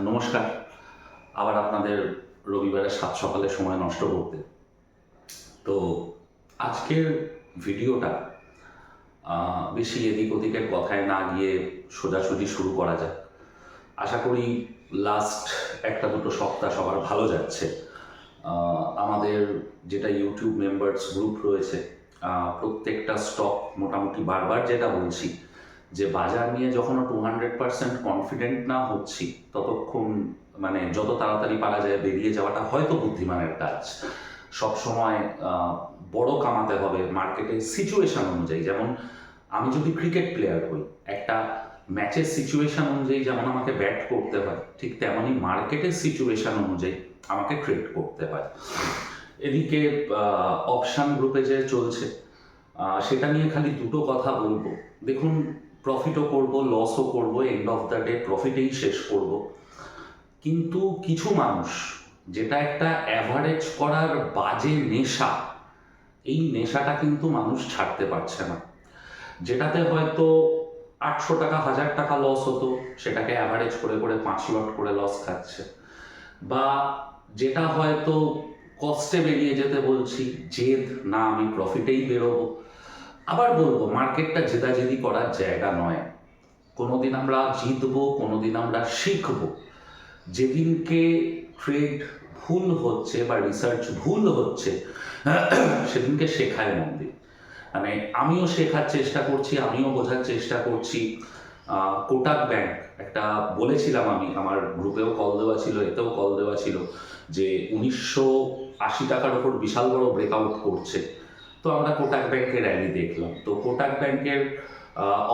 নমস্কার। আবার আপনাদের রবিবারে সাত সকালে সময় নষ্ট করতে। তো আজকের ভিডিওটা বেশি এদিক ওদিকের কথায় না গিয়ে সোজাসুজি শুরু করা যাক। আশা করি লাস্ট একটা দুটো সপ্তাহ সবার ভালো যাচ্ছে। আমাদের যেটা ইউটিউব মেম্বার্স গ্রুপ রয়েছে প্রত্যেকটা স্টক মোটামুটি বারবার যেটা বলছি যে বাজার নিয়ে যখন টু হান্ড্রেড পার্সেন্ট কনফিডেন্ট না হচ্ছি, ততক্ষণ মানে যত তাড়াতাড়ি পারা যায় বেরিয়ে যাওয়াটা হয়তো বুদ্ধিমানের কাজ। সব সময় বড় কামাতে হবে মার্কেটের সিচুয়েশন অনুযায়ী। যেমন আমি যদি ক্রিকেট প্লেয়ার হই, একটা ম্যাচের সিচুয়েশন অনুযায়ী যেমন আমাকে ব্যাট করতে হয়, ঠিক তেমনই মার্কেটের সিচুয়েশন অনুযায়ী আমাকে ট্রেড করতে হয়। এদিকে অপশান গ্রুপে যে চলছে সেটা নিয়ে খালি দুটো কথা বলব। দেখুন প্রফিটও করব লসও করব এন্ড অফ দ্য ডে প্রফিটেই শেষ করব। কিন্তু কিছু মানুষ, যেটা একটা অ্যাভারেজ করার বাজে নেশা, এই নেশাটা কিন্তু মানুষ ছাড়তে পারছে না। যেটাতে হয়তো আটশো টাকা, হাজার টাকা লস হতো, সেটাকে অ্যাভারেজ করে করে পাঁচ লট করে লস খাচ্ছে। বা যেটা হয়তো কষ্টে বেরিয়ে যেতে বলছি, জেদ, না আমি প্রফিটেই বেরোবো। আবার বলব, মার্কেটটা জেদাজেদি করার জায়গা নয়। কোনোদিন আমরা জিতবো, কোনোদিন আমরা শিখব। যেদিনকে ট্রেড ভুল হচ্ছে বা রিসার্চ ভুল হচ্ছে, সেদিনকে শেখায় মন্দির। মানে আমিও শেখার চেষ্টা করছি, আমিও বোঝার চেষ্টা করছি। কোটাক ব্যাংক, একটা বলেছিলাম আমি, আমার গ্রুপেও কল দেওয়া ছিল, এতেও কল দেওয়া ছিল যে উনিশশো আশি টাকার ওপর বিশাল বড় ব্রেকআউট করছে। তো আমরা কোটাক ব্যাংকের র্যালি দেখলাম। তো কোটাক ব্যাংকের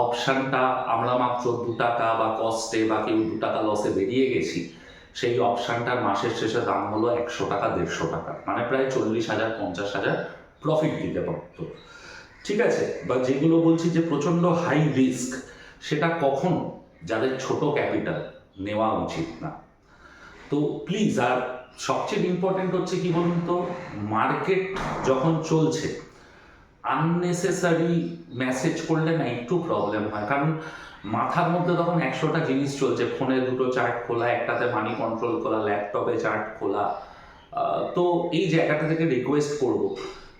অপশানটা আমরা মাত্র দু টাকা বা কস্টে বা কেউ দু টাকা লসে বেরিয়ে গেছি। সেই অপশানটার মাসের শেষে দাম হলো একশো টাকা, দেড়শো টাকা। মানে প্রায় চল্লিশ হাজার, পঞ্চাশ হাজার প্রফিট দিতে পারতো। ঠিক আছে? বা যেগুলো বলছি যে প্রচণ্ড হাই রিস্ক সেটা কখন? যাদের ছোট ক্যাপিটাল নেওয়া উচিত না। তো প্লিজ আর সবচেয়ে ইম্পর্টেন্ট হচ্ছে কি বলুন তো? মার্কেট যখন চলছে আননেসেসারি মেসেজ করলে না একটু প্রবলেম হয়। কারণ মাথার মধ্যে তখন একশোটা জিনিস চলছে। ফোনে দুটো চার্ট খোলা, একটাতে মানি কন্ট্রোল খোলা ল্যাপটপে চার্ট খোলা। তো এই জায়গাটা থেকে রিকোয়েস্ট করব।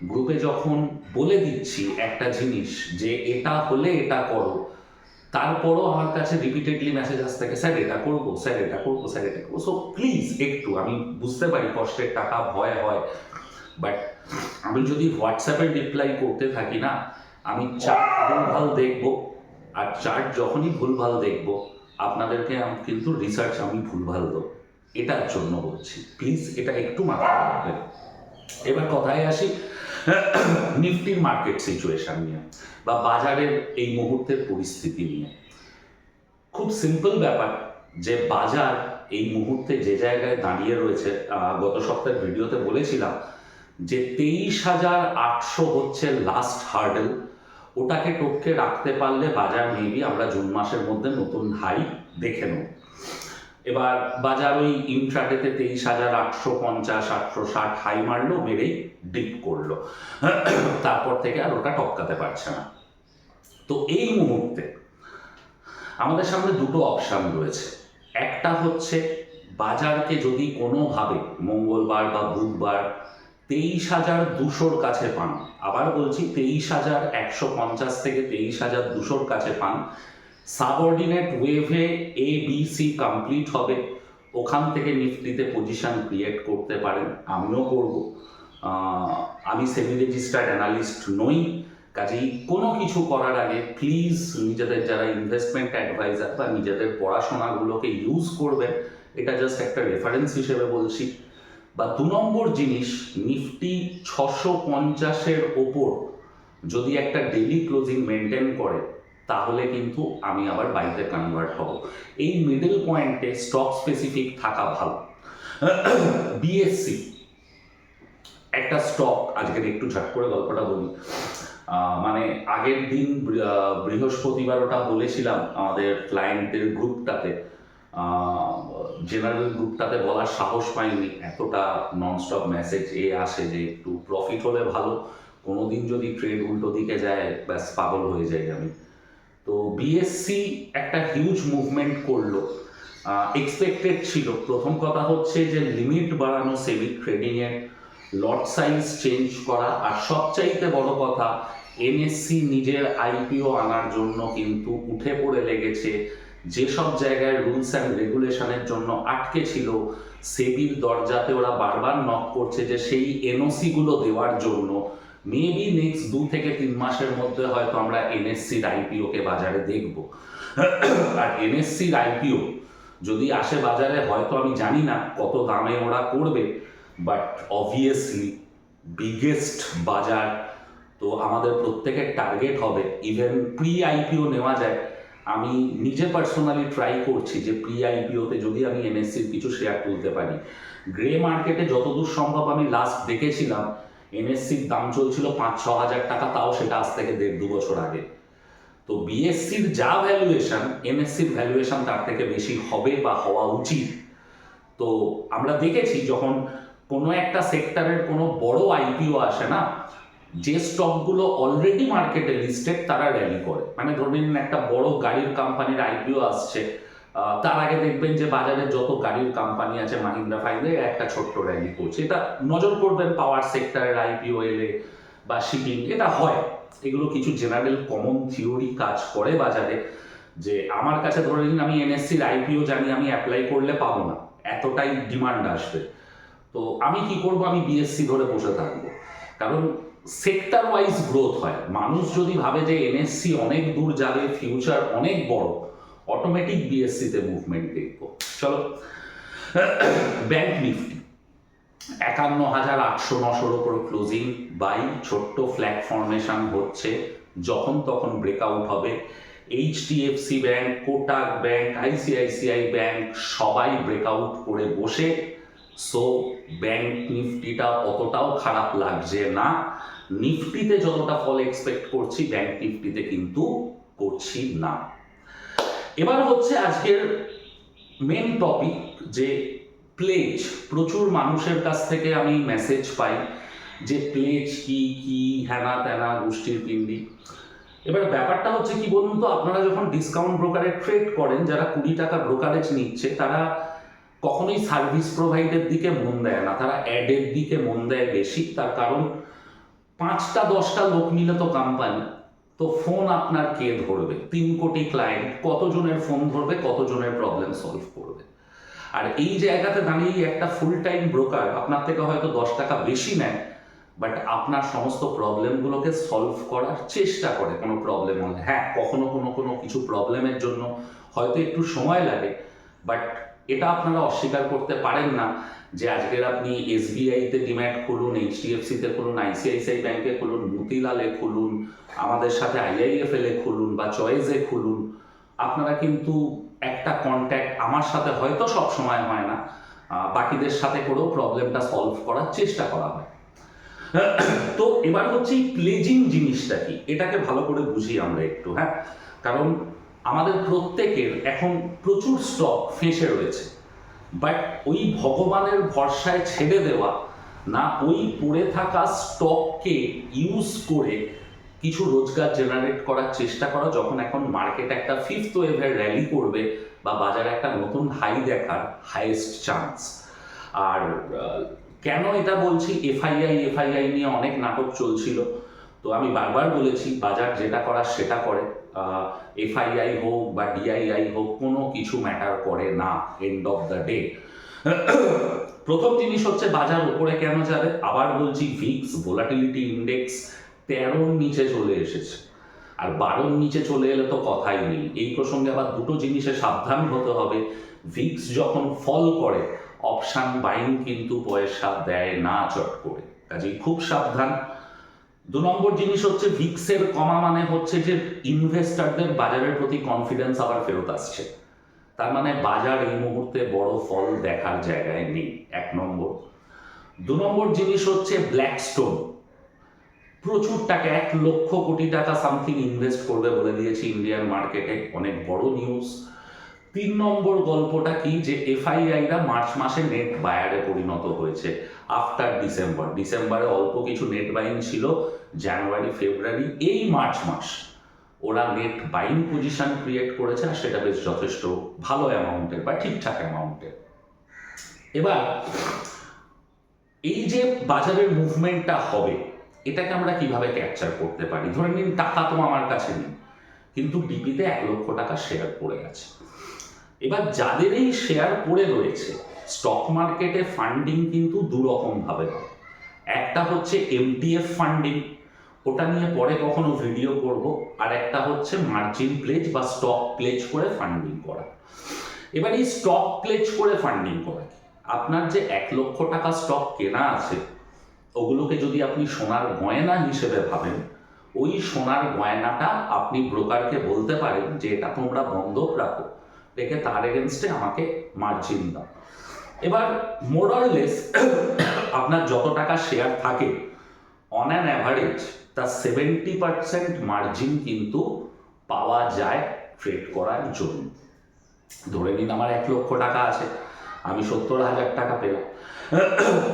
গ্রুপে যখন বলে দিচ্ছি একটা জিনিস যে এটা হলে এটা করো, তারপরও আমার কাছে রিপিটেডলি মেসেজ আসতে থাকে স্যার, এটা করব, স্যার, এটা করব, স্যার, এটা করব। সো প্লিজ একটু, আমি বুঝতে পারি কষ্টের টাকা, ভয় হয়। বাট আমি যদি হোয়াটসঅ্যাপে রিপ্লাই করতে থাকি না, আমি চার্ট ভুলভাল দেখব, আর চার্ট যখনই ভুলভাল দেখব, আপনাদেরকে আমি কিন্তু রিসার্চ আমি ভুলভাল দেবো। এটার জন্য বলছি প্লিজ এটা একটু মাথায় রাখবেন। এবার কথায় আসি, নিফটির মার্কেট সিচুয়েশন নিয়ে, বা বাজারের এই মুহূর্তের পরিস্থিতি নিয়ে। খুব সিম্পল ব্যাপার, যে বাজার এই মুহূর্তে যে জায়গায় দাঁড়িয়ে রয়েছে গত সপ্তাহের ভিডিওতে বলেছিলাম যে তেইশ হাজার আটশো হচ্ছে লাস্ট হার্ডেল ওটাকে টপকে রাখতে পারলে বাজার মেবি আমরা জুন মাসের মধ্যে নতুন হাই দেখে নেব। এবার বাজার ওই ইন্ট্রাডেতে তেইশ হাজার আটশো পঞ্চাশ, আটশো ষাট হাই মারলো মেরেই ডিপ করল। তারপর থেকে আর ওটা টপকাতে পারছে না। তো এই মুহূর্তে আমাদের সামনে দুটো অপশান রয়েছে। একটা হচ্ছে বাজারকে যদি কোনোভাবে মঙ্গলবার বা বুধবার তেইশ হাজার দুশোর কাছে পান। আবার বলছি, তেইশ হাজার একশো পঞ্চাশ থেকে তেইশ হাজার দুশোর কাছে পান। সাবঅর্ডিনেট ওয়েভে এ বি সি কমপ্লিট হবে। ওখান থেকে নিফটিতে পজিশন ক্রিয়েট করতে পারেন। আমিও করব। আমি সেমি রেজিস্টার্ড অ্যানালিস্ট নই। কাজেই কোনো কিছু করার আগে প্লিজ নিজেদের যারা ইনভেস্টমেন্ট অ্যাডভাইজার বা নিজেদের পড়াশোনাগুলোকে ইউজ করবেন, এটা জাস্ট একটা রেফারেন্স হিসেবে বলছি। বা দু নম্বর জিনিস, নিফটি ছশো পঞ্চাশের ওপর যদি একটা ডেলি ক্লোজিং মেনটেন করে, তাহলে কিন্তু আমি আবার বাইতে কনভার্ট হব। এই মিডল পয়েন্টে স্টক স্পেসিফিক থাকা ভালো। বিএসসি একটা স্টক আজকের একটু ঝাট করে গল্পটা বলি। মানে আগের দিন বৃহস্পতিবার ওটা বলেছিলাম আমাদের ক্লায়েন্টের গ্রুপটাতে জেনারেল গ্রুপটাতে বলার সাহস পাইনি। এতটা ননস্টপ মেসেজ এ আসে যে একটু প্রফিট হলে ভালো। কোনোদিন যদি ট্রেড উল্টো দিকে যায়, ব্যাস পাগল হয়ে যাই আমি। তো বিএসসি একটা হিউজ মুভমেন্ট করল। এক্সপেক্টেড ছিল। প্রথম কথা হচ্ছে যে লিমিট বাড়ানো সেবি ট্রেডিং এর লট সাইজ চেঞ্জ করা। আর সবচাইতে বড় কথা এনএসসি নিজের আইপিও আনার জন্য কিন্তু উঠে পড়ে লেগেছে যেসব জায়গায় রুলস অ্যান্ড রেগুলেশনের জন্য আটকে ছিল, সেবির দরজাতে ওরা বারবার নক করছে যে সেই এনওসি গুলো দেওয়ার জন্য। মেবি নেক্সট দু থেকে তিন মাসের মধ্যে হয়তো আমরা এনএসসির আইপিও কে বাজারে দেখব। আর এনএসসির আইপিও যদি আসে বাজারে, হয়তো আমি জানি না কত দামে ওরা করবে বাট অবভিয়াসলি বিগেস্ট বাজার, তো আমাদের প্রত্যেকের টার্গেট হবে। ইভেন প্রি আইপিও নেওয়া যায়। আমি নিজে পার্সোনালি ট্রাই করছি যে প্রি আইপিওতে যদি আমি এনএসসির কিছু শেয়ার তুলতে পারি। গ্রে মার্কেটে যতদূর সম্ভব আমি লাস্ট দেখেছিলাম এনএসসির দাম চলছিল পাঁচ, ছ হাজার টাকা, তাও সেটা আজ থেকে দেড়, দু বছর আগে। তো বিএসসির যা ভ্যালুয়েশন এনএসসির ভ্যালুয়েশন তার থেকে বেশি হবে বা হওয়া উচিত। তো আমরা দেখেছি যখন কোনো একটা সেক্টরের কোনো বড় আইপিও আসে না যে স্টকগুলো অলরেডি মার্কেটে লিস্টেড তারা র্যালি করে। মানে ধরে নিন একটা বড় গাড়ির কোম্পানির আইপিও আসছে তার আগে দেখবেন যে বাজারে যত গাড়ির কোম্পানি আছে মাহিন্দ্রা ফাইন্দ্রা একটা ছোট্ট র্যালি করছে। এটা নজর করবেন পাওয়ার সেক্টরের আইপিও এলে বা শিপিং এটা হয়। এগুলো কিছু জেনারেল কমন থিওরি কাজ করে বাজারে, যে আমার কাছে ধরে নিন আমি এনএসসির আইপিও জানি, আমি অ্যাপ্লাই করলে পাবো না। এতটাই ডিমান্ড আসবে। তো আমি কি করব? আমি বিএসসি ধরে বসে থাকব। কারণ সেক্টর ওয়াইজ গ্রোথ হয়। মানুষ যদি ভাবে যে এনএসসি অনেক দূর যাবে ফিউচার অনেক বড় অটোমেটিক বিএসসি তে মুভমেন্ট দেখব। চলো। ব্যাংক নিফটি একান্ন হাজার আটশো নশোর ওপর ক্লোজিং বাই ছোট্ট ফ্ল্যাগ ফর্মেশন হচ্ছে। যখন তখন ব্রেকআউট হবে। HDFC bank Kotak bank ICICI bank সবাই ব্রেকআউট করে বসে। সো ব্যাংক নিফটিটা অতটাও খারাপ লাগছে না। নিফটিতে যতটা ফল এক্সপেক্ট করছি ব্যাংক নিফটিতে কিন্তু করছি না। এবার হচ্ছে আজকের মেন টপিক যে প্লেজ প্রচুর মানুষের কাছ থেকে আমি মেসেজ পাই যে প্লেজ কি কি, হ্যানা ত্যানা, গোষ্ঠীর পিন্ডি। এবার ব্যাপারটা হচ্ছে কি বলুন তো, আপনারা যখন ডিসকাউন্ট ব্রোকারে ট্রেড করেন, যারা কুড়ি টাকা ব্রোকারেজ নিচ্ছে, তারা কখনোই সার্ভিস প্রোভাইডের দিকে মন দেয় না। তারা অ্যাডের দিকে মন দেয় বেশি, তার কারণ পাঁচটা, দশটা লোক মিলে তো কোম্পানি তো ফোন আপনার কে ধরবে? তিন কোটি ক্লায়েন্ট কতজনের ফোন ধরবে, কতজনের প্রবলেম সলভ করবে? আর এই জায়গাতে দাঁড়িয়ে একটা ফুল টাইম ব্রোকার আপনার থেকে হয়তো দশ টাকা বেশি নেয় বাট আপনার সমস্ত প্রবলেমগুলোকে সলভ করার চেষ্টা করে, কোনো প্রবলেম হলে। হ্যাঁ কখনো কোনো কোনো কিছু প্রবলেমের জন্য হয়তো একটু সময় লাগে বাট এটা আপনারা অস্বীকার করতে পারেন না। যে আজকের আপনি এসবিআইতে ডিম্যাট খুলুন এইচডিএফসিতে খুলুন আইসিআইসিআই ব্যাংকে খুলুন, মতিলালে খুলুন, আমাদের সাথে আইআইএফএল এ খুলুন বা চয়েসে খুলুন, আপনারা কিন্তু একটা কন্ট্যাক্ট আমার সাথে হয়তো সব সময় হয় না বাকিদের সাথে করেও প্রবলেমটা সলভ করার চেষ্টা করা হয়। তো এবার হচ্ছে এই প্লেজিং জিনিসটা কি? এটাকে ভালো করে বুঝি আমরা একটু হ্যাঁ? কারণ আমাদের প্রত্যেকের এখন প্রচুর স্টক ফেঁসে রয়েছে। বাট ওই ভগবানের ভরসায় ছেড়ে দেওয়া, না ওই পড়ে থাকা স্টককে ইউজ করে কিছু রোজগার জেনারেট করার চেষ্টা করা যখন এখন মার্কেট একটা ফিফথ ওয়েভের র্যালি করবে বা বাজারে একটা নতুন হাই দেখার হাইয়েস্ট চান্স আর কেন এটা বলছি? এফআইআই এফআইআই নিয়ে অনেক নাটক চলছিল। তো আমি বারবার বলেছি, বাজার যেটা করার সেটা করে। এফআইআই হোক বা ডিআইআই হোক, কোনো কিছু ম্যাটার করে না এন্ড অফ দ্য ডে প্রথম জিনিস হচ্ছে বাজার উপরে কেন যাবে? আবার বলছি ভিক্স ভোলাটিলিটি ইন্ডেক্স তেরোর নিচে চলে এসেছে। আর বারোর নিচে চলে এলে তো কথাই নেই। এই প্রসঙ্গে আবার দুটো জিনিসে সাবধান হতে হবে। ভিক্স যখন ফল করে অপশান বাইং কিন্তু পয়সা দেয় না চট করে। কাজেই খুব সাবধান। দু নম্বর জিনিস হচ্ছে ভিক্সের কমা মানে হচ্ছে যে ইনভেস্টারদের বাজারের প্রতি কনফিডেন্স আবার ফেরত আসছে। তার মানে বাজার এই মুহূর্তে বড় ফল দেখার জায়গায় নেই, এক নম্বর। দু নম্বর জিনিস হচ্ছে ব্ল্যাকস্টোন প্রচুর টাকা, এক লক্ষ কোটি টাকা সামথিং ইনভেস্ট করবে বলে দিয়েছে ইন্ডিয়ান মার্কেটে অনেক বড় নিউজ তিন নম্বর গল্পটা কি? যে এফআইআইরা মার্চ মাসে নেট বায়ারে পরিণত হয়েছে আফটার ডিসেম্বর ডিসেম্বরে অল্প কিছু নেট বাইং ছিল জানুয়ারি ফেব্রুয়ারি এই মার্চ মাস। ওরা নেট বাইং পজিশন ক্রিয়েট করেছে আর সেটা বেশ যথেষ্ট ভালো অ্যামাউন্টের বা ঠিকঠাক অ্যামাউন্টের এবার, এই যে বাজারের মুভমেন্টটা হবে, এটাকে আমরা কীভাবে ক্যাপচার করতে পারি? ধরে নিন, টাকা তো আমার কাছে নেই, কিন্তু ডিপিতে এক লক্ষ টাকা শেয়ার পড়ে আছে এবার যাদের এই শেয়ার পড়ে রয়েছে স্টক মার্কেটে ফান্ডিং কিন্তু দুরকম ভাবে হয়। একটা হচ্ছে এমটিএফ ফান্ডিং ওটা নিয়ে পরে কখনো ভিডিও করব, আর একটা হচ্ছে মার্জিন প্লেজ বা স্টক প্লেজ করে ফান্ডিং করা। এবার এই স্টক প্লেজ করে ফান্ডিং করা আপনার যে এক লক্ষ টাকা স্টক কেনা আছে, ওগুলোকে যদি আপনি সোনার গয়না হিসেবে ভাবেন, ওই সোনার গয়নাটা আপনি ব্রোকারকে বলতে পারেন যে এটা তোমরা বন্ধক রাখো। রেখে তার এগেনস্টে আমাকে মার্জিন দাও। এবার মোরাললেস আপনার যত টাকা শেয়ার থাকে অন অ্যান অ্যাভারেজ তার সেভেন্টি পার্সেন্ট মার্জিন কিন্তু পাওয়া যায় ট্রেড করার জন্য। ধরে নিন আমার এক লক্ষ টাকা আছে, আমি সত্তর হাজার টাকা পেলাম।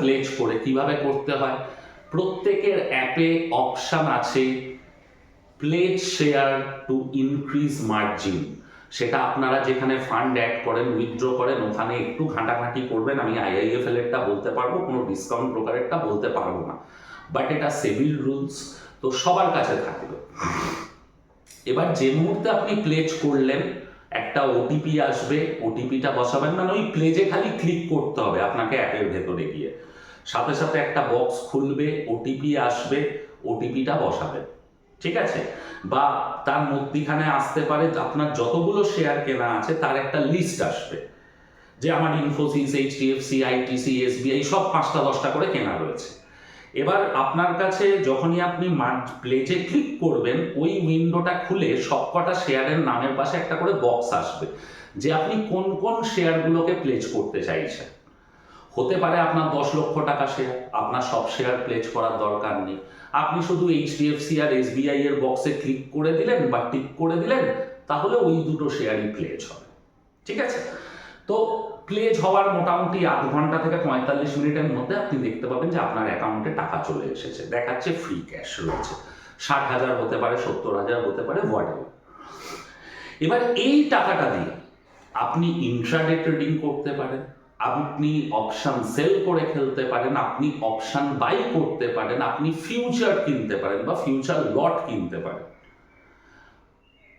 প্লেজ করে কীভাবে করতে হয়? প্রত্যেকের অ্যাপে অপশান আছে pledge share to increase margin সেটা আপনারা যেখানে ফান্ড অ্যাড করেন উইথড্র করেন, ওখানে একটু ঘাঁটাঘাঁটি করবেন, আমি আইআইএফএল এরটা বলতে পারব, কোনো ডিসকাউন্ট ব্রোকারেরটা বলতে পারব না। বাট এটা সেভিল রুলস তো সবার কাছে থাকবে। এবার যে মুহূর্তে আপনি প্লেজ করলেন, একটা ওটিপি আসবে ওটিপিটা বসাবেন মানে ওই প্লেজে খালি ক্লিক করতে হবে আপনাকে অ্যাপের ভেতরে গিয়ে। সাথে সাথে একটা বক্স খুলবে ওটিপি আসবে ওটিপিটা বসাবেন। ঠিক আছে? বা তার মধ্যিখানে আসতে পারে আপনার যতগুলো শেয়ার কেনা আছে, তার একটা লিস্ট আসবে। যে আমার ইনফোসিস এইচডিএফসি আইটিসি এসবিআই সব পাঁচটা, দশটা করে কেনা রয়েছে। এবার আপনার কাছে যখনই আপনি প্লেজে ক্লিক করবেন, ওই উইন্ডোটা খুলে সবকটা শেয়ারের নামের পাশে একটা করে বক্স আসবে, যে আপনি কোন কোন শেয়ারগুলোকে প্লেজ করতে চাইছেন। হতে পারে আপনার দশ লক্ষ টাকা শেয়ার আপনার সব শেয়ার প্লেজ করার দরকার নেই। আপনি শুধু এইচডিএফসি আর এসবিআই এর বক্সে ক্লিক করে দিলেন বা টিক করে দিলেন, তাহলে ওই দুটো শেয়ারই প্লেজ হবে। ঠিক আছে? তো প্লেজ হওয়ার মোটামুটি আধ ঘণ্টা থেকে পঁয়তাল্লিশ মিনিটের মধ্যে আপনি দেখতে পাবেন যে আপনার অ্যাকাউন্টে টাকা চলে এসেছে। দেখাচ্ছে ফ্রি ক্যাশ রয়েছে। ষাট হাজার হতে পারে, সত্তর হাজার হতে পারে হোয়াট এবার এই টাকাটা দিয়ে আপনি ইন্ট্রাডে ট্রেডিং করতে পারেন। আপনি অপশন সেল করে খেলতে পারেন, আপনি অপশন বাই করতে পারেন, আপনি ফিউচার কিনতে পারেন বা ফিউচার লট কিনতে পারেন।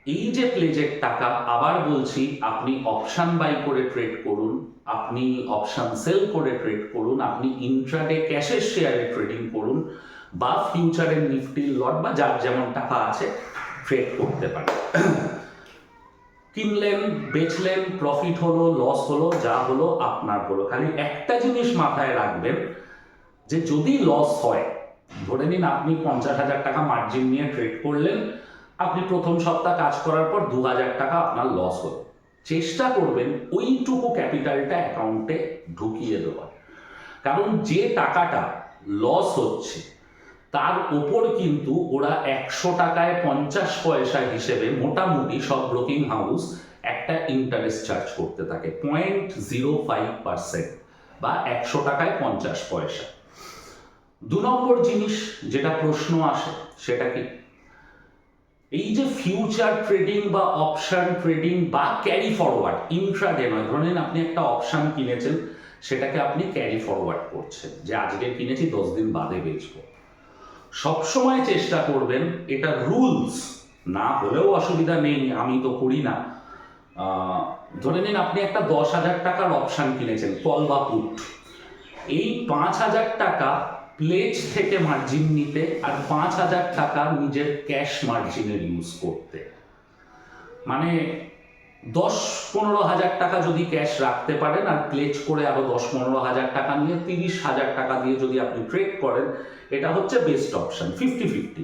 এই যে প্লেজের টাকা, আবার বলছি, আপনি অপশন বাই করে ট্রেড করুন, আপনি অপশন সেল করে ট্রেড করুন, আপনি ইন্ট্রাডে ক্যাশের শেয়ারে ট্রেডিং করুন, বা ফিউচারের নিফটির লট বা যার যেমন টাকা আছে ট্রেড করতে পারেন। কিনলেন, বেচলেন প্রফিট হলো লস হলো, যা হলো আপনার হলো। খালি একটা জিনিস মাথায় রাখবেন, যে যদি লস হয়, ধরে নিন আপনি পঞ্চাশ হাজার টাকা মার্জিন নিয়ে ট্রেড করলেন, আপনি প্রথম সপ্তাহ কাজ করার পর দু হাজার টাকা আপনার লস হলো। চেষ্টা করবেন ওইটুকু ক্যাপিটালটা অ্যাকাউন্টে ঢুকিয়ে দেওয়ার। কারণ যে টাকাটা লস হচ্ছে তার ওপর কিন্তু ওরা একশো টাকায় পঞ্চাশ পয়সা হিসেবে মোটামুটি সব ব্রোকিং হাউস একটা ইন্টারেস্ট চার্জ করতে থাকে পয়েন্ট জিরো ফাইভ পার্সেন্ট বা একশো টাকায় পঞ্চাশ পয়সা। দু নম্বর জিনিস যেটা প্রশ্ন আসে, সেটা কি? এই যে ফিউচার ট্রেডিং বা অপশন ট্রেডিং বা ক্যারি ফরওয়ার্ড ইন্ট্রাডে নয়, ধরে নিন আপনি একটা অপশন কিনেছেন, সেটাকে আপনি ক্যারি ফরওয়ার্ড করছেন, যে আজকে কিনেছি, দশ দিন বাদে বেচবো। সবসময় চেষ্টা করবেন এটা রুলস না হলেও অসুবিধা নেই, আমি তো করি না। ধরে নিন আপনি একটা দশ হাজার টাকার অপশন কিনেছেন কল বা পুট এই পাঁচ হাজার টাকা প্লেজ থেকে মার্জিন নিতে আর পাঁচ হাজার টাকা নিজের ক্যাশ মার্জিনের ইউজ করতে। মানে দশ পনেরো হাজার টাকা যদি ক্যাশ রাখতে পারেন, আর প্লেজ করে আরও দশ পনেরো হাজার টাকা নিয়ে তিরিশ হাজার টাকা দিয়ে যদি আপনি ট্রেড করেন, এটা হচ্ছে বেস্ট অপশন ফিফটি ফিফটি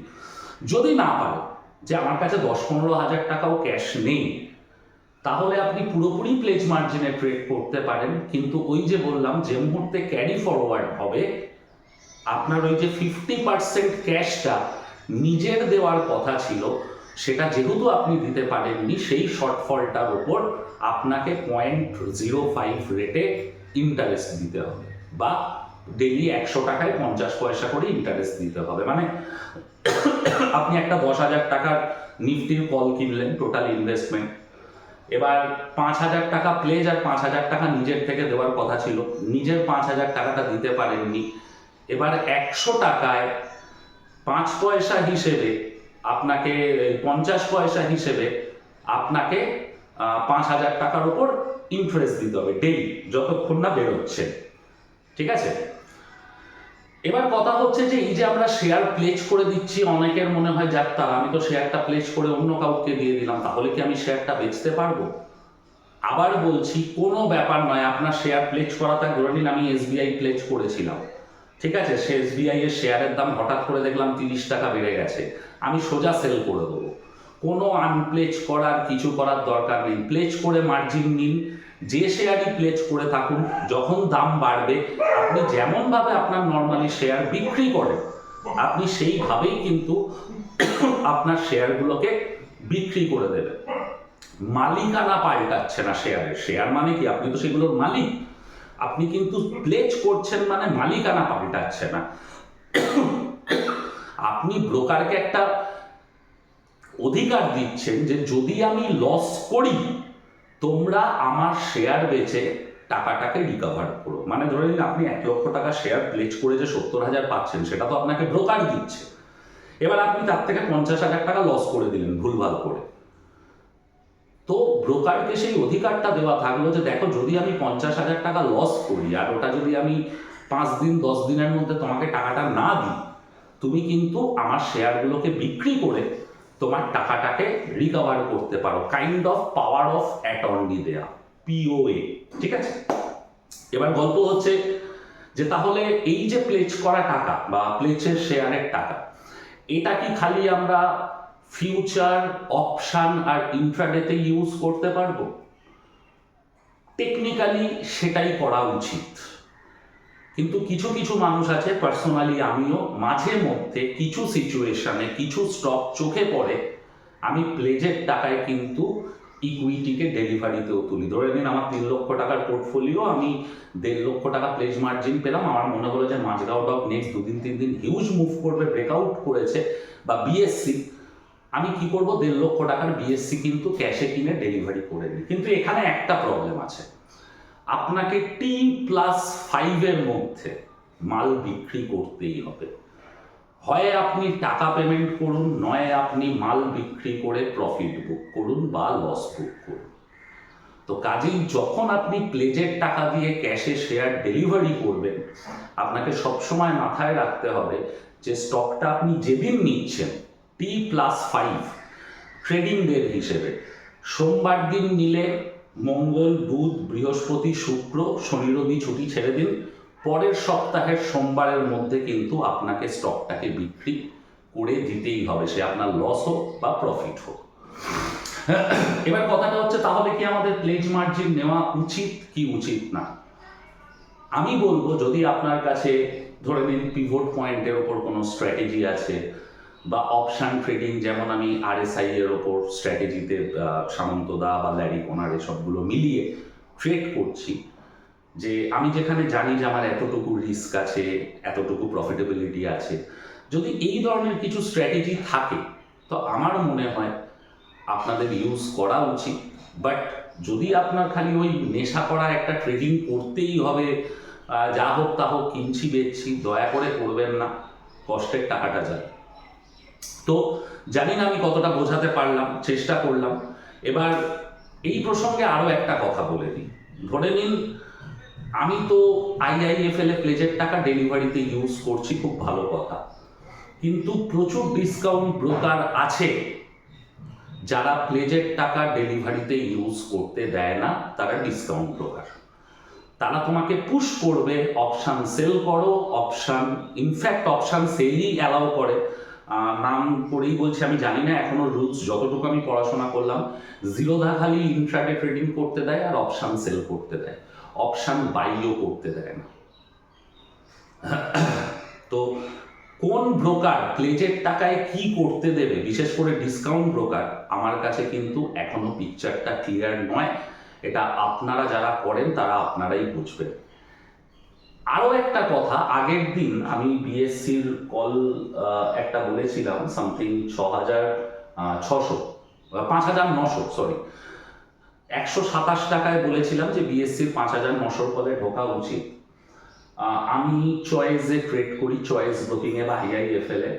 যদি না পারে যে আমার কাছে দশ পনেরো হাজার টাকাও ক্যাশ নেই, তাহলে আপনি পুরোপুরি প্লেজ মার্জিনে ট্রেড করতে পারেন। কিন্তু ওই যে বললাম, যে মুহূর্তে ক্যারি ফরওয়ার্ড হবে, আপনার ওই যে ফিফটি পার্সেন্ট ক্যাশটা নিজের দেওয়ার কথা ছিল সেটা যেহেতু আপনি দিতে পারেননি, সেই শর্টফলটার ওপর আপনাকে পয়েন্ট জিরো ফাইভ রেটে ইন্টারেস্ট দিতে হবে বা ডেলি একশো টাকায় পঞ্চাশ পয়সা করে ইন্টারেস্ট দিতে হবে। মানে আপনি একটা দশ হাজার টাকার নিফটির কল কিনলেন টোটাল ইনভেস্টমেন্ট এবার পাঁচ হাজার টাকা প্লেজ আর পাঁচ হাজার টাকা নিজের থেকে দেওয়ার কথা ছিল। নিজের পাঁচ হাজার টাকাটা দিতে পারেননি। এবার একশো টাকায় পাঁচ পয়সা হিসেবে আপনাকে পঞ্চাশ পয়সা হিসেবে আপনাকে পাঁচ হাজার টাকার উপর ইন্টারেস্ট দিতে হবে ডেইলি যতক্ষণ না বেরোচ্ছে। ঠিক আছে? এবার কথা হচ্ছে যে, এই যে আমরা শেয়ার প্লেজ করে দিচ্ছি, অনেকের মনে হয়, যাক আমি তো শেয়ারটা প্লেজ করে অন্য কাউকে দিয়ে দিলাম, তাহলে কি আমি শেয়ারটা বেচতে পারব? আবার বলছি, কোনো ব্যাপার নয়, আপনার শেয়ার প্লেজ করাটা ধরে নিন, আমি এসবিআই প্লেজ করেছিলাম। ঠিক আছে? সে এসবিআই এর শেয়ারের দাম হঠাৎ করে দেখলাম তিরিশ টাকা বেড়ে গেছে। আমি সোজা সেল করে দেবো। কোনো আনপ্লেজ করার, কিছু করার দরকার নেই। প্লেজ করে মার্জিন নিন। যে শেয়ারই প্লেজ করে থাকুন, যখন দাম বাড়বে, আপনি যেমনভাবে আপনার নর্মালি শেয়ার বিক্রি করেন, আপনি সেইভাবেই কিন্তু আপনার শেয়ারগুলোকে বিক্রি করে দেবেন। মালিকানা পাল্টাচ্ছে না শেয়ারের শেয়ার মানে কি? আপনি তো সেগুলোর মালিক। আপনি কিন্তু প্লেজ করছেন মানে মালিকানা পাল্টাচ্ছে না। আপনি ব্রোকারকে একটা অধিকার দিচ্ছেন যে যদি আমি লস করি, তোমরা আমার শেয়ার বেচে টাকাটাকে রিকভার করো। মানে ধরে নিন, আপনি এক লক্ষ টাকা শেয়ার প্লেজ করে যে সত্তর হাজার পাচ্ছেন, সেটা তো আপনাকে ব্রোকার দিচ্ছে। এবার আপনি তার থেকে পঞ্চাশ হাজার টাকা লস করে দিলেন, ভুলভাল করে। তো ব্রোকারকে সেই অধিকারটা দেওয়া থাকল যে দেখো যদি আমি পঞ্চাশ হাজার টাকা লস করি আর ওটা যদি আমি পাঁচ দিন, দশ দিনের মধ্যে তোমাকে টাকাটা না দিই, তুমি কিন্তু আমার শেয়ারগুলোকে বিক্রি করে তোমার টাকাটাকে রিকভার করতে পারো। Kind of power of attorney দেয়া পিওএ ঠিক আছে? এবার গল্প হচ্ছে যে তাহলে এই যে প্লেচ করা টাকা বা প্লেচের শেয়ারের টাকা, এটা কি খালি আমরা ফিউচার অপশান আর ইন্ট্রাডেতে ইউজ করতে পারব? টেকনিক্যালি সেটাই করা উচিত। কিন্তু কিছু কিছু মানুষ আছে পার্সোনালি আমিও, মাঝে মধ্যে কিছু সিচুয়েশনে কিছু স্টক চোখে পড়ে, আমি প্লেজের টাকায় কিন্তু ইকুইটিকে ডেলিভারিতেও তুলি। ধরে নিন আমার তিন লক্ষ টাকার পোর্টফোলিও আমি দেড় লক্ষ টাকা প্লেজ মার্জিন পেলাম, আমার মনে হলো যে মাঝগাঁও ডক নেক্সট দুদিন তিন দিন হিউজ মুভ করবে ব্রেকআউট করেছে, বা বিএসসি আমি কি করব? দেড় লক্ষ টাকার বিএসসি কিন্তু ক্যাশে কিনে ডেলিভারি করে দিই। কিন্তু এখানে একটা প্রবলেম আছে। আপনাকে টি প্লাস ফাইভের মধ্যে মাল বিক্রি করতেই হবে। হয় আপনি টাকা পেমেন্ট করুন, নয় আপনি মাল বিক্রি করে প্রফিট বুক করুন বা লস বুক করুন। তো কাজেই যখন আপনি প্লেজের টাকা দিয়ে ক্যাশে শেয়ার ডেলিভারি করবেন, আপনাকে সবসময় মাথায় রাখতে হবে যে স্টকটা আপনি যেদিন নিচ্ছেন টি প্লাস ফাইভ ট্রেডিং ডের হিসেবে। সোমবার দিন নিলে মঙ্গল, বুধ, বৃহস্পতি, শুক্র, শনি, রবি ছুটি ছেড়ে দিন। পরের সপ্তাহের সোমবারের মধ্যে কিন্তু আপনাকে স্টকটাকে বিক্রি করে দিতেই হবে, সে আপনার লস হোক বা প্রফিট হোক। এবার কথাটা হচ্ছে, তাহলে কি আমাদের প্লেজ মার্জিন নেওয়া উচিত কি উচিত না? আমি বলব, যদি আপনার কাছে, ধরে নিন পিভট পয়েন্টের ওপর কোনো স্ট্র্যাটেজি আছে বা অপশান ট্রেডিং যেমন আমি আর আরএসআই এর ওপর স্ট্র্যাটেজিতে সামন্তদা বা ল্যারি কোনার এসবগুলো মিলিয়ে ট্রেড করছি। যে আমি যেখানে জানি যে আমার এতটুকু রিস্ক আছে, এতটুকু প্রফিটেবিলিটি আছে, যদি এই ধরনের কিছু স্ট্র্যাটেজি থাকে, তো আমার মনে হয় আপনাদের ইউজ করা উচিত। বাট যদি আপনার খালি ওই নেশা করা একটা ট্রেডিং করতেই হবে যা হোক তা হোক, কিনছি, বেচছি, দয়া করে করবেন না, কষ্টের টাকাটা যায়। তো জানি না আমি কতটা বোঝাতে পারলাম, চেষ্টা করলাম। এবার এই প্রসঙ্গে আরও একটা কথা বলে দিই। ধরে নিন, আমি তো আইআইএফএল এ প্লেজের টাকা ডেলিভারিতে ইউজ করছি, খুব ভালো কথা। কিন্তু প্রচুর ডিসকাউন্ট ব্রোকার আছে, যারা প্লেজের টাকা ডেলিভারিতে ইউজ করতে দেয় না, তারা ডিসকাউন্ট ব্রোকার তারা তোমাকে পুশ করবে অপশান সেল করো অপশান ইনফ্যাক্ট অপশান সেলই অ্যালাউ করে। নাম করেই বলছি, আমি জানি না, এখনও রুলস যতটুকু আমি পড়াশোনা করলাম জিরোধা খালি ইন্ট্রাডে ট্রেডিং করতে দেয় আর অপশান সেল করতে দেয়। অপশান বাইও করতে দেয় না। তো কোন ব্রোকার প্লেজের টাকায় কি করতে দেবে? বিশেষ করে ডিসকাউন্ট ব্রোকার আমার কাছে কিন্তু এখনও পিকচারটা ক্লিয়ার নয়। এটা আপনারা যারা করেন, তারা আপনারাই বুঝবেন। আরও একটা কথা, আগের দিন আমি বিএসসির কল একটা বলেছিলাম সামথিং ছ হাজার ছশো পাঁচ হাজার নশো সরি একশো সাতাশ টাকায় বলেছিলাম যে বিএসসির পাঁচ হাজার নশোর পদে ঢোকা উচিত। আমি চয়েসে ট্রেড করি চয়েস ব্রোকিংয়ে বা এ।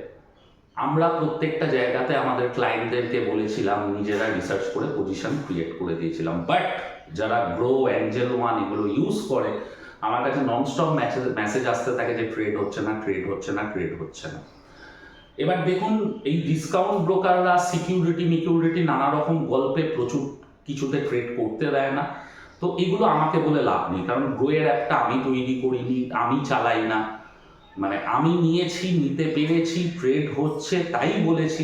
আমরা প্রত্যেকটা জায়গাতে আমাদের ক্লায়েন্টদেরকে বলেছিলাম, নিজেরা রিসার্চ করে পজিশন ক্রিয়েট করে দিয়েছিলাম। বাট যারা গ্রো অ্যাঞ্জেল ওয়ান এগুলো ইউজ করে আমার কাছে ননস্টপ মেসেজ মেসেজ আসতে থাকে যে ট্রেড হচ্ছে না ট্রেড হচ্ছে না ট্রেড হচ্ছে না। এবার দেখুন, এই ডিসকাউন্ট ব্রোকাররা সিকিউরিটি মিকিউরিটি নানা রকম গল্পে প্রচুর কিছুতে ট্রেড করতে দেয় না। তো এগুলো আমাকে বলে লাভ নেই, কারণ গ্রোয়ের অ্যাপটা আমি তৈরি করিনি, আমি চালাই না। মানে আমি নিয়েছি, নিতে পেরেছি ট্রেড হচ্ছে, তাই বলেছি।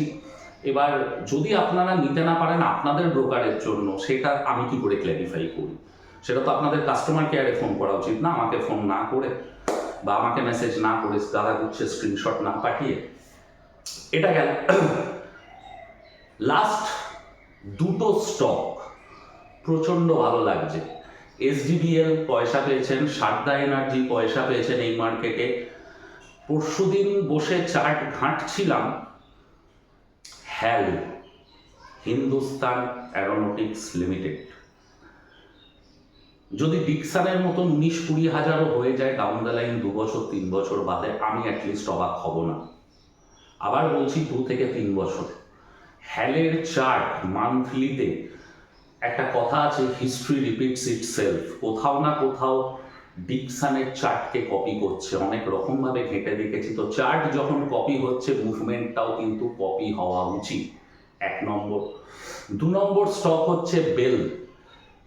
এবার যদি আপনারা নিতে না পারেন আপনাদের ব্রোকারের জন্য, সেটা আমি কি করে ক্ল্যারিফাই করি? সেটা তো আপনাদের কাস্টমার কেয়ারে ফোন করা উচিত না, আমাকে ফোন না করে বা আমাকে মেসেজ না করে দাদা করছে স্ক্রিনশট না পাঠিয়ে। এটা গেল। লাস্ট দুটো স্টক প্রচণ্ড ভালো লাগছে। এসডিবিএল পয়সা পেয়েছেন সারদা এনার্জি পয়সা পেয়েছেন এই মার্কেটে পরশুদিন বসে চার্ট ঘাঁটছিলাম। হ্যাল হিন্দুস্তান অ্যারোনটিক্স লিমিটেড যদি ডিকসানের মতন উনিশ কুড়ি হাজারও হয়ে যায় ডাউন দ্য লাইন দু বছর, তিন বছর বাদে, আমি অ্যাটলিস্ট অবাক হব না। আবার বলছি দু থেকে তিন বছর। হ্যালের চার্ট মান্থলিতে একটা কথা আছে হিস্ট্রি রিপিটস ইট সেলফ কোথাও না কোথাও ডিকসানের চার্টকে কপি করছে। অনেক রকমভাবে ঘেঁটে দেখেছি তো চার্ট যখন কপি হচ্ছে মুভমেন্টটাও কিন্তু কপি হওয়া উচিত। এক নম্বর। দু নম্বর স্টক হচ্ছে বেল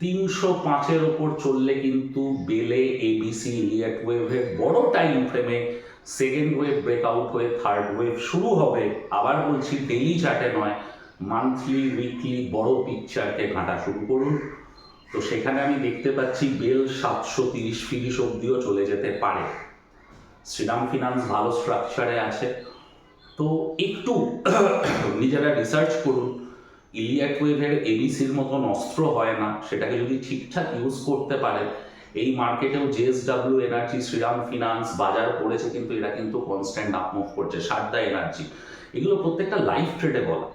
তিনশো পাঁচের ওপর চললে কিন্তু বেলে এবিসি ইলিয়াট ওয়েভের বড় টাইম ফ্রেমে সেকেন্ড ওয়েভ ব্রেকআউট হয়ে থার্ড ওয়েভ শুরু হবে। আবার বলছি ডেলি চার্টে নয় মান্থলি উইকলি বড় পিকচারকে ঘাঁটা শুরু করুন। তো সেখানে আমি দেখতে পাচ্ছি বেল সাতশো তিরিশ ফিরিশ অব্দিও চলে যেতে পারে। শ্রীরাম ফিনান্স ভালো স্ট্রাকচারে আছে। তো একটু নিজেরা রিসার্চ করুন। ইলিয়াট ওয়েভের এবিসির মতন অস্ত্র হয় না, সেটাকে যদি ঠিকঠাক ইউজ করতে পারে, এই মার্কেটেও জেএসডাব্লিউ এনার্জি শ্রীরাম ফিনান্স বাজার পড়েছে কিন্তু এরা কিন্তু কনস্ট্যান্ট আপমুভ করছে সারদা এনার্জি এগুলো প্রত্যেকটা লাইফ ট্রেডে বলা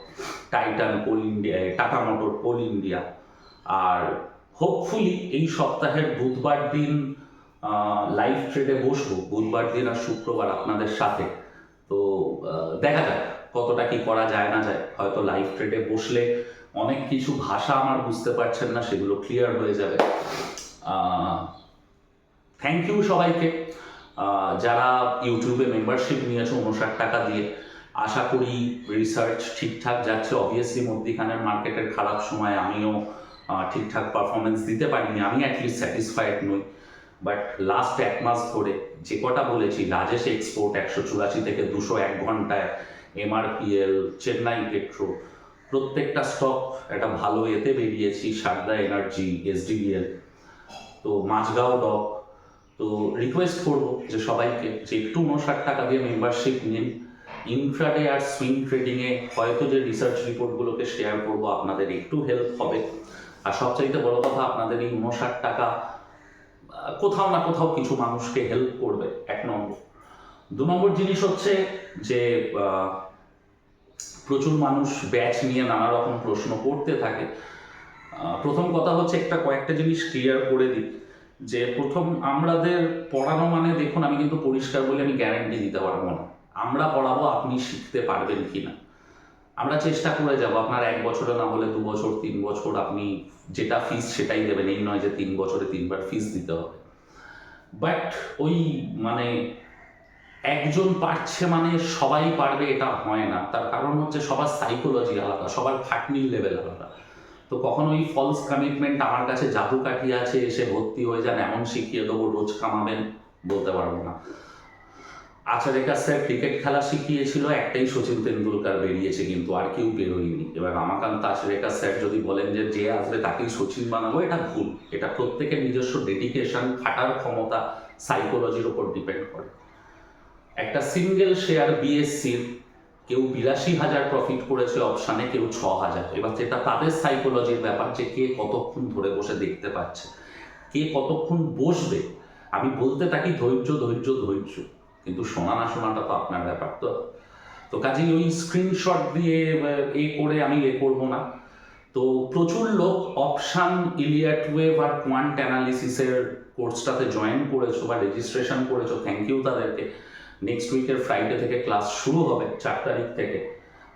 Titan coal India Tata motor coal India আর হোপফুলি এই সপ্তাহের বুধবার দিন লাইভ ট্রেডে বসবো। বুধবার দিন আর শুক্রবার আপনাদের সাথে। তো দেখা যাক। কতটা কি করা যায় না যায়। হয়তো লাইভ ট্রেডে বসলে অনেক কিছু ভাষা আমার বুঝতে পারছেন না, সেগুলো ক্লিয়ার হয়ে যাবে। থ্যাংক ইউ সবাইকে। যারা ইউটিউবে মেম্বারশিপ নিয়েছে উনষাট টাকা দিয়ে, আশা করি রিসার্চ ঠিকঠাক যাচ্ছে। অবভিয়াসলি মধ্যিখানের মার্কেটের খারাপ সময় আমিও ঠিকঠাক পারফরমেন্স দিতে পারিনি। আমি অ্যাটলিস্ট স্যাটিসফাইড নই। বাট লাস্ট এক মাস ধরে যে কটা বলেছি রাজেশ এক্সপোর্ট একশো চুরাশি থেকে দুশো এক ঘন্টায় এমআরপিএল চেন্নাই পেট্রো প্রত্যেকটা স্টক একটা ভালো এতে বেরিয়েছি, সারদা এনার্জি এসডিবিএল তো মাঝগাঁও ডক তো রিকোয়েস্ট করব যে সবাইকে যে একটু উনষাট টাকা দিয়ে মেম্বারশিপ নিন। ইনফ্রাডে আর সুইং ট্রেডিংয়ে হয়তো যে রিসার্চ রিপোর্টগুলোকে শেয়ার করব, আপনাদের একটু হেল্প হবে। আর সবচাইতে বড় কথা, আপনাদের এই উনষাট টাকা, কোথাও না কোথাও কিছু মানুষকে হেল্প করবে, এক নম্বর। দু নম্বর জিনিস হচ্ছে যে প্রচুর মানুষ ব্যাচ নিয়ে নানা রকম প্রশ্ন করতে থাকে। প্রথম কথা হচ্ছে একটা কয়েকটা জিনিস ক্লিয়ার করে দিই, যে প্রথম আমাদের পড়ানো মানে দেখুন, আমি কিন্তু পরিষ্কার বলে, আমি গ্যারান্টি দিতে পারব না। আমরা পড়াবো, আপনি শিখতে পারবেন কি না আমরা চেষ্টা করে যাব, আপনার এক বছরে না হলে দু বছর, তিন বছর আপনি যেটা ফিস সেটাই দেবেন, এই নয় যে তিন বছরে তিনবার ফিস দিতে হবে। বাট ওই মানে একজন পারছে মানে সবাই পারবে, এটা হয় না। তার কারণ হচ্ছে সবার সাইকোলজি আলাদা, সবার খাটনির লেভেল আলাদা। তো কখনো ওই ফলস কমিটমেন্ট আমার কাছে জাদু কাঠি আছে, এসে ভর্তি হয়ে যান, এমন শিখিয়ে দেবো, রোজ কামাবেন, বলতে পারব না। আচারেকার স্যার ক্রিকেট খেলা শিখিয়েছিল, একটাই সচিন তেন্ডুলকার বেরিয়েছে কিন্তু আর কেউ বেরোয়নি। এবার রামাকান্ত আচারেকার স্যার যদি বলেন যে যে আসবে তাকেই সচিন বানাবো, এটা ভুল। এটা প্রত্যেকের নিজস্ব ডেডিকেশন খাটার ক্ষমতা সাইকোলজির ওপর ডিপেন্ড করে। একটা সিঙ্গেল শেয়ার বিএসসির কেউ বিরাশি হাজার প্রফিট করেছে অপশানে কেউ ছ হাজার। এবার যেটা তাদের সাইকোলজির ব্যাপার যে কে কতক্ষণ ধরে বসে দেখতে পাচ্ছে। কে কতক্ষণ বসবে? আমি বলতে থাকি ধৈর্য ধৈর্য ধৈর্য। কিন্তু শোনা না শোনাটা তো আপনার ব্যাপার তো। তো কাজেই ওই স্ক্রিনশট দিয়ে, এ করে আমি এ করব না। তো প্রচুর লোক অপশান ইলিয়াট ওয়েভ আর কোয়ান্ট অ্যানালিসিসের কোর্সটাতে জয়েন করেছ বা রেজিস্ট্রেশন করেছ। থ্যাংক ইউ তাদেরকে। নেক্সট উইকের ফ্রাইডে থেকে ক্লাস শুরু হবে, চার তারিখ থেকে।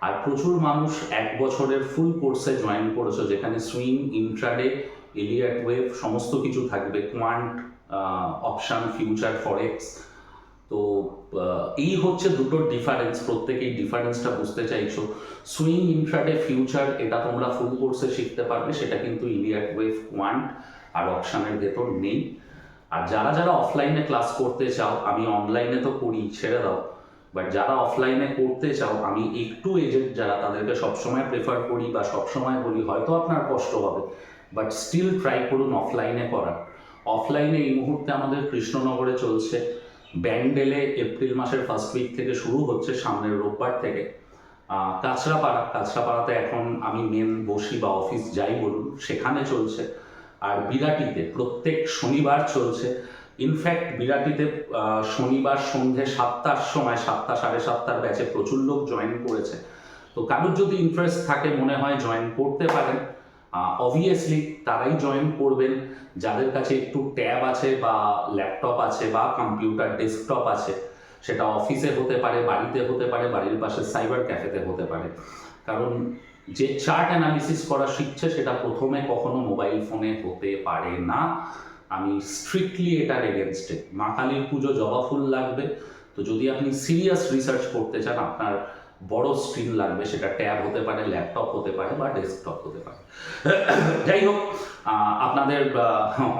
আর প্রচুর মানুষ এক বছরের ফুল কোর্সে জয়েন করেছ, যেখানে সুইং ইন্ট্রাডে ইলিয়াট ওয়েভ সমস্ত কিছু থাকবে কোয়ান্ট অপশান ফিউচার ফরেক্স তো এই হচ্ছে দুটো ডিফারেন্স প্রত্যেকেই ডিফারেন্সটা বুঝতে চাইছো। সুইং ইন্ট্রাডে ফিউচার এটা তোমরা ফুল কোর্সে শিখতে পারবে, সেটা কিন্তু ইলিয়াট ওয়েভ কোয়ান্ট আর অপশানের ভেতর নেই। আর যারা যারা অফলাইনে ক্লাস করতে চাও, আমি অনলাইনে তো করি, ছেড়ে দাও। বাট যারা অফলাইনে করতে চাও, আমি একটু এজেন্ট যারা তাদেরকে সবসময় প্রেফার করি বা সবসময় বলি, হয়তো আপনার কষ্ট হবে। বাট স্টিল ট্রাই করুন অফলাইনে করার। অফলাইনে এই মুহূর্তে আমাদের কৃষ্ণনগরে চলছে। ব্যান্ডেলে এপ্রিল মাসের ফার্স্ট উইক থেকে শুরু হচ্ছে, সামনের রোববার থেকে। কাঁচরাপাড়া, কাঁচরাপাড়াতে এখন আমি মেন বসি বা অফিস যাই বলুন, সেখানে চলছে। আর বিরাটিতে প্রত্যেক শনিবার চলছে। ইনফ্যাক্ট বিরাটিতে শনিবার সন্ধে সাতটার সময়, সাতটা, সাড়ে সাতটার ব্যাচে প্রচুর লোক জয়েন করেছে। তো কারোর যদি ইন্টারেস্ট থাকে, মনে হয় জয়েন করতে পারেন। অবভিয়াসলি তারাই জয়েন করবেন। যাদের কাছে একটু ট্যাব আছে বা ল্যাপটপ আছে বা কম্পিউটার ডেস্কটপ আছে, সেটা অফিসে হতে পারে, বাড়িতে হতে পারে, বাড়ির পাশে সাইবার ক্যাফেতে হতে পারে। কারণ যে চার্ট অ্যানালিসিস করা শিখছে সেটা প্রথমে কখনো মোবাইল ফোনে হতে পারে না। আমি স্ট্রিক্টলি এটার এগেনস্টে মা কালীর পুজো জবা ফুল লাগবে। তো যদি আপনি সিরিয়াস রিসার্চ করতে চান, আপনার বড় স্ক্রিন লাগবে, সেটা ট্যাব হতে পারে ল্যাপটপ হতে পারে বা ডেস্কটপ হতে পারে। যাই হোক আপনাদের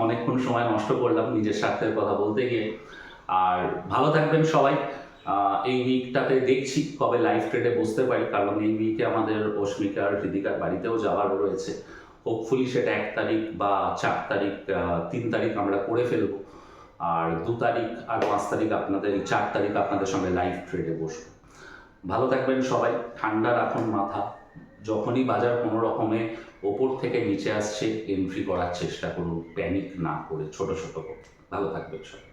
অনেকক্ষণ সময় নষ্ট করলাম নিজের স্বার্থের কথা বলতে গিয়ে। আর ভালো থাকবেন সবাই। এই উইকটাতে দেখছি কবে লাইভ ট্রেডে বসতে পারি, কারণ এই উইকে আমাদের অস্মিকার হৃদিকার বাড়িতেও যাওয়ার রয়েছে। হোপফুলি সেটা এক তারিখ বা চার তারিখ তিন তারিখ আমরা করে ফেলব। আর দু তারিখ আর পাঁচ তারিখ আপনাদের চার তারিখ আপনাদের সঙ্গে লাইভ ট্রেডে বসবো। ভালো থাকবেন সবাই, ঠান্ডা রাখুন মাথা। যখনই বাজার কোনো রকমে ওপর থেকে নিচে আসছে এন্ট্রি করার চেষ্টা করুন প্যানিক না করে, ছোট ছোট করে। ভালো থাকবেন সবাই।